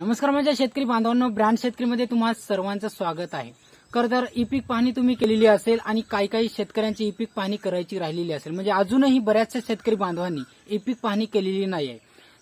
नमस्कार माझ्या शेतकरी बांधवांनो ब्रँड शेतकरीमध्ये तुम्हा सर्वांचं स्वागत आहे. खर तर ई पीक पाहणी तुम्ही केलेली असेल आणि काही काही शेतकऱ्यांची ई पीक पाहणी करायची राहिलेली असेल. म्हणजे अजूनही बऱ्याचशा शेतकरी बांधवांनी ई पीक पाहणी केलेली नाही आहे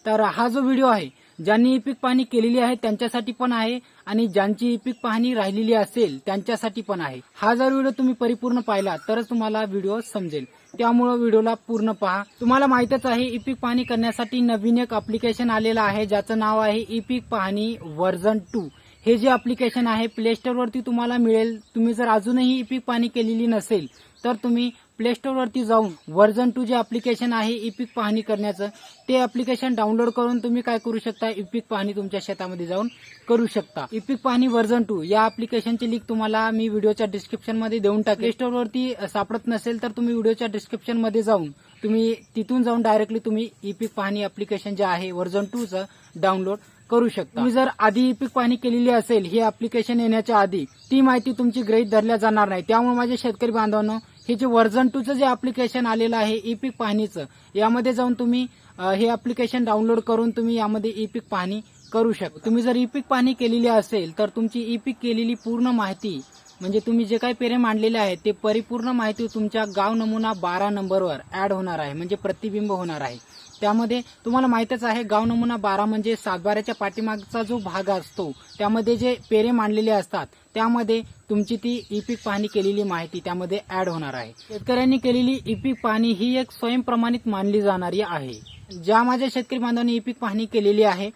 तर हा जो व्हिडिओ आहे ज्यांनी ई पीक पाहणी केलेली आहे त्यांच्यासाठी पण आहे आणि ज्यांची ई पीक पाहणी राहिलेली असेल त्यांच्यासाठी पण आहे. हा जर व्हिडिओ तुम्ही परिपूर्ण पाहिला तरच तुम्हाला व्हिडिओ समजेल. त्यामुळं व्हिडिओला पूर्ण पहा. तुम्हाला माहितच आहे ई पीक पाहणी करण्यासाठी नवीन एक अप्लिकेशन आलेलं आहे ज्याचं नाव आहे ई पीक पाहणी व्हर्जन टू हे जे अप्लिकेशन आहे प्ले स्टोअरवरती तुम्हाला मिळेल. तुम्ही जर अजूनही ई पीक पाहणी केलेली नसेल तर तुम्ही प्ले स्टोअरवरती जाऊन व्हर्जन टू जे अप्लिकेशन आहे ई पीक पाहणी करण्याचं ते अप्लिकेशन डाउनलोड करून तुम्ही काय करू शकता? ई पीक पाहणी तुमच्या शेतामध्ये जाऊन करू शकता. ई पीक पाहणी व्हर्जन टू या अप्लिकेशनची लिंक तुम्हाला मी व्हिडिओच्या डिस्क्रिप्शनमध्ये देऊन टाकेल प्ले सापडत नसेल तर तुम्ही व्हिडिओच्या डिस्क्रिप्शनमध्ये जाऊन तुम्ही तिथून जाऊन डायरेक्टली तुम्ही ई पीक पाहणी अप्लिकेशन जे आहे व्हर्जन टूचं डाउनलोड करू शकता. तुम्ही जर आधी ई पीक पाहणी केलेली असेल हे अप्लिकेशन येण्याच्या आधी ती माहिती तुमची ग्रहित धरल्या जाणार नाही. त्यामुळे माझे शेतकरी बांधवांनो हे जे व्हर्जन टूचं जे अप्लिकेशन आलेलं आहे ई पीक पाहणीचं यामध्ये जाऊन तुम्ही हे अप्लिकेशन डाउनलोड करून तुम्ही यामध्ये ई पीक पाहणी करू शकता. तुम्ही जर ई पीक पाहणी केलेली असेल तर तुमची ई पीक केलेली पूर्ण माहिती म्हणजे तुम्ही जे काही पेरे मांडलेले आहेत ते परिपूर्ण माहिती तुमच्या गाव नमुना बारा नंबरवर ऍड होणार आहे म्हणजे प्रतिबिंब होणार आहे. त्यामध्ये तुम्हाला माहितच आहे गाव नमुना बारा म्हणजे सातबाऱ्याच्या पाठीमागचा जो भाग असतो त्यामध्ये जे पेरे मांडलेले असतात त्यामध्ये तुमची ती ई पीक पाहणी केलेली माहिती त्यामध्ये ऍड होणार आहे. शेतकऱ्यांनी केलेली ई पीक पाहणी ही एक स्वयंप्रमाणित मानली जाणारी आहे. ज्या माझ्या शेतकरी बांधवांनी ई पीक पाहणी केलेली आहे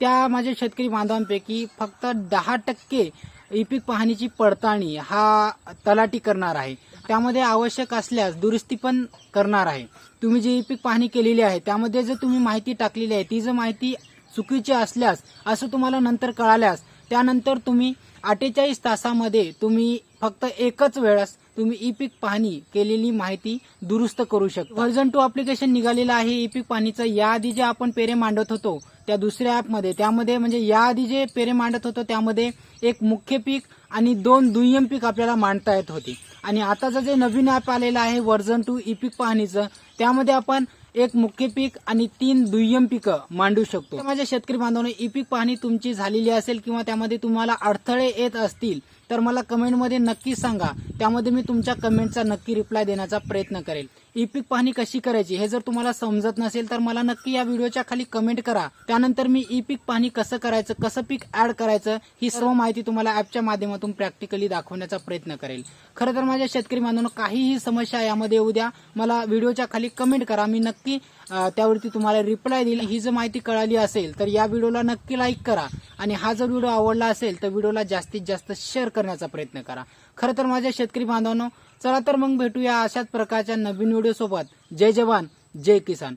त्या माझ्या शेतकरी बांधवांपैकी फक्त दहा टक्के ई पीक पाहणीची पडताळणी हा तलाठी करणार आहे. त्यामध्ये आवश्यक असल्यास दुरुस्ती पण करणार आहे. तुम्ही जी ई पीक पाहणी केलेली आहे त्यामध्ये जर तुम्ही माहिती टाकलेली आहे ती जर माहिती चुकीची असल्यास असं तुम्हाला नंतर कळाल्यास त्यानंतर तुम्ही अठ्ठेचाळीस तासामध्ये तुम्ही फक्त एकच वेळेस तुम्ही ई पीक पाहणी केलेली माहिती दुरुस्त करू शकता. व्हर्जन टू अप्लिकेशन निघालेलं आहे ई पीक पाहणीचं. याआधी जे आपण पेरे मांडत होतो त्या दुसऱ्या ॲपमध्ये त्यामध्ये म्हणजे याआधी जे पेरे मांडत होतो त्यामध्ये एक मुख्य पीक आणि दोन दुय्यम पीक आपल्याला मांडता येत होती. आणि आताचं जे नवीन ॲप आलेलं आहे व्हर्जन टू ई पीक पाहणीचं त्यामध्ये आपण एक मुख्य पीक आणि तीन दुय्यम पिकं मांडू शकतो. माझ्या शेतकरी बांधवांनी ई पीक पाहणी तुमची झालेली असेल किंवा त्यामध्ये तुम्हाला अडथळे येत असतील तर मला कमेंटमध्ये नक्की सांगा. त्यामध्ये मी तुमच्या कमेंटचा नक्की रिप्लाय देण्याचा प्रयत्न करेल. ई पीक पाहणी कशी करायची हे जर तुम्हाला समजत नसेल तर मला नक्की या व्हिडिओच्या खाली कमेंट करा. त्यानंतर मी ई पीक पाहणी कसं करायचं कसं पीक ऍड करायचं ही सर्व माहिती तुम्हाला ऍपच्या माध्यमातून प्रॅक्टिकली दाखवण्याचा प्रयत्न करेल. खरं तर माझ्या शेतकरी बांधवांनो काहीही समस्या यामध्ये येऊ द्या. मला व्हिडिओच्या खाली कमेंट करा. मी नक्की त्यावरती तुम्हाला रिप्लाय देईल. ही जर माहिती कळाली असेल तर या व्हिडिओला नक्की लाईक करा. आणि हा जर व्हिडिओ आवडला असेल तर व्हिडिओला जास्तीत जास्त शेअर करण्याचा प्रयत्न करा. खरं तर माझ्या शेतकरी बांधवांनो चला तर मग भेटूया अशाच प्रकारच्या नवीन व्हिडिओ सोबत. जय जवान जय किसान.